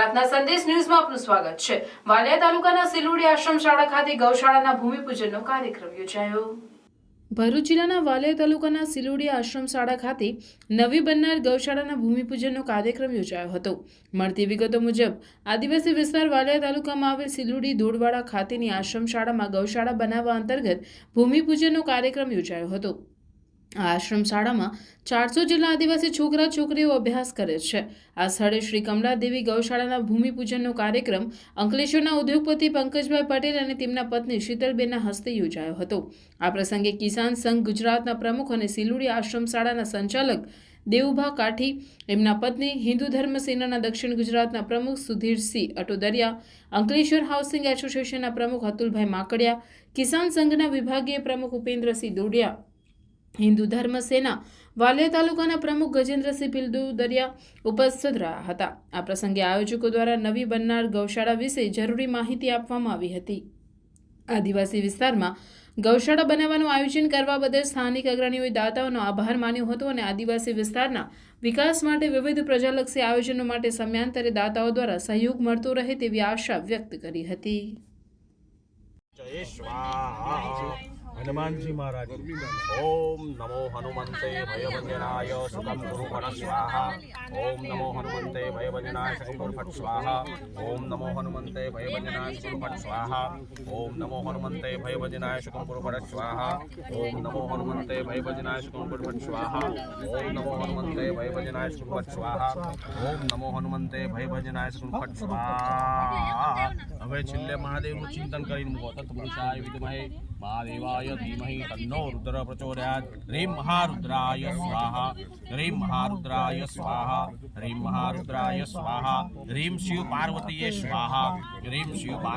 પ્રાર્થના સંદેશ ન્યૂઝમાં આપનું સ્વાગત છે. વાલિયા તાલુકાના સિલુડી આશ્રમ શાળા ખાતે ગૌશાળાના ભૂમિપૂજનનો કાર્યક્રમ યોજાયો. ભરૂચ જિલ્લાના વાલિયા તાલુકાના સિલુડી આશ્રમ શાળા ખાતે નવી બનનાર ગૌશાળાના ભૂમિપૂજનનો કાર્યક્રમ યોજાયો હતો. મળતી વિગતો મુજબ, આદિવાસી વિસ્તાર વાલિયા તાલુકામાં આવેલ સિલુડી દોડવાડા ખાતેની આશ્રમ શાળામાં ગૌશાળા બનાવવા અંતર્ગત ભૂમિપૂજનનો કાર્યક્રમ યોજાયો હતો. આ આશ્રમ શાળામાં ચારસો જેટલા આદિવાસી છોકરા છોકરીઓ અભ્યાસ કરે છે. આ સ્થળે શ્રી કમલાદેવી ગૌશાળાના ભૂમિપૂજનનો કાર્યક્રમ અંકલેશ્વરના ઉદ્યોગપતિ પંકજભાઈ પટેલ અને તેમના પત્ની શીતલબેનના હસ્તે યોજાયો હતો. આ પ્રસંગે કિસાન સંઘ ગુજરાતના પ્રમુખ અને સિલુડી આશ્રમ શાળાના સંચાલક દેવુભા કાઠી, એમના પત્ની હિન્દુ ધર્મ સેનાના દક્ષિણ ગુજરાતના પ્રમુખ સુધીરસિંહ અટોદરિયા, અંકલેશ્વર હાઉસિંગ એસોસિએશનના પ્રમુખ અતુલભાઈ માકડિયા, કિસાન સંઘના વિભાગીય પ્રમુખ ઉપેન્દ્રસિંહ દોડિયા હિન્દુ ધર્મ સેના વાલિયા તાલુકાના પ્રમુખ ગજેન્દ્રસિંહ પિલદુદરિયા ઉપસ્થિત રહ્યા હતા. આ પ્રસંગે આયોજકો દ્વારા નવી બનનાર ગૌશાળા વિશે જરૂરી માહિતી આપવામાં આવી હતી. આદિવાસી વિસ્તારમાં ગૌશાળા બનાવવાનું આયોજન કરવા બદલ સ્થાનિક અગ્રણીઓએ દાતાઓનો આભાર માન્યો હતો અને આદિવાસી વિસ્તારના વિકાસ માટે વિવિધ પ્રજાલક્ષી આયોજનો માટે સમયાંતરે દાતાઓ દ્વારા સહયોગ મળતો રહે તેવી આશા વ્યક્ત કરી હતી. જય હનુમાનજી મહારાજ ઓમ નમો હનુમંતે ભયભંજનાય સુખમ ગુરુ ફટ સ્વાહા ઓમ નમો હનુમંતે ભયભંજનાય સુખમ ફટ સ્વાહા ઓમ નમો હનુમંતે ભયભંજનાય સુખમ ફટ સ્વાહા ઓમ નમો હનુમંતે ભયભંજનાય સુખમ ગુરુ ફટ સ્વાહા ઓમ નમો હનુમંતે ભયભંજનાય સુખમ ગુરુ ફટ સ્વાહા ઓમ નમો હનુમંતે ભયભંજનાય સુખમ ફટ સ્વાહા ઓમ નમો હનુમંતે ભયભંજનાય સુખમ ફટ સ્વાહા હવે છેલ્લે મહાદેવનું ચિંતન કરીને મૂકો તત્પુરુષાય વિદ્મહે મહાદેવાય ધીમહિ તન્નો રુદ્ર પ્રચોદયાત હ્રીમ મહારુદ્રાય સ્વાહા. હ્રીમ મહારુદ્રાય સ્વાહા. હ્રીમ મહારુદ્રાય સ્વાહા. હ્રીમ શિવ પાર્વતીય સ્વાહા. હ્રીમ શિવ